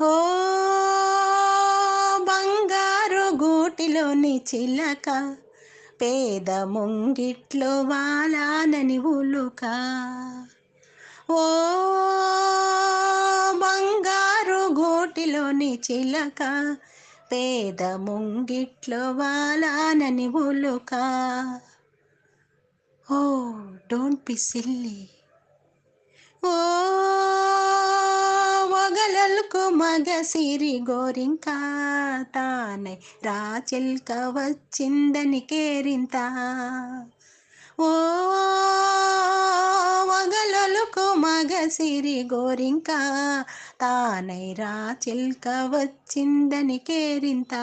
ఓ బంగారు గూటిలోని చిలక పేద ముంగిట్లో వాలానని ఉలుక. ఓ బంగారు గూటిలోని చిలక పేద ముంగిట్లో వాలానని ఉలుక. ఓ డోంట్ బి సిల్లీ ఓ ఒగలలకు మగ సిరి గోరింక తానై రాచిల్క వచ్చిందని కేరింత. ఓ ఒగలలకు మగ సిరి గోరింక తానై రాచిల్క వచ్చిందని కేరింత.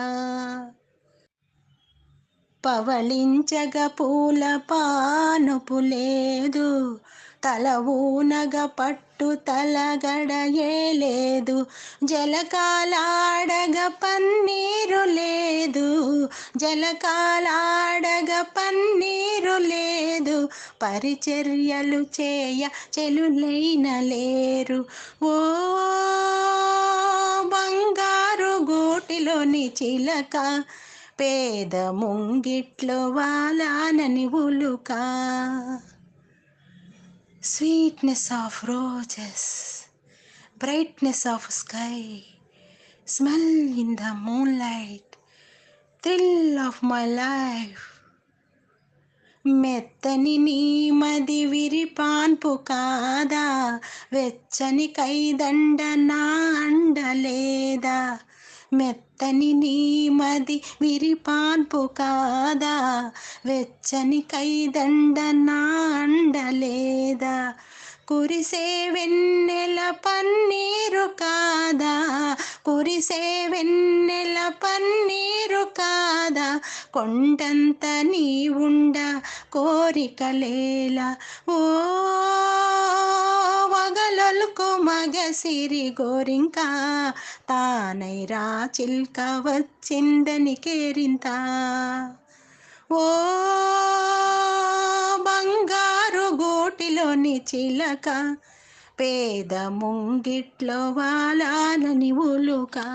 పవళించగ పూల పానుపు లేదు తల ఊనగ పట్టు తలగడయేలేదు జలకాలాడగ పన్నీరు లేదు. జలకాలాడగ పన్నీరు లేదు. పరిచర్యలు చేయ చెలులైన లేరు. ఓ బంగారు గూటిలోని చిలక పేద ముంగిట్లో వాలానని ఉలుక. sweetness of roses brightness of sky smell in the moon light thrill of my life మెత్తని నీమది విరిపాన్పు కాదా వెచ్చని కైదండ నా అండలేదా మెత్తని నీమది విరిపాన్పు కాదా వెచ్చని కైదండ నా అండలేదా కురిసే వెన్నెల పన్నీరు కాదా? కురిసే వెన్నెల పన్నీరు కాదా? కొండంత నీ ఉండ కోరికలేలా ఓ వగలొలుకు మగ సిరి గోరింకా? తానై చిల్క వచ్చిందని కేరింత? ఓ కోటిలోని చిలక పేద ముంగిట్లో వాలాలని ఉలుకా.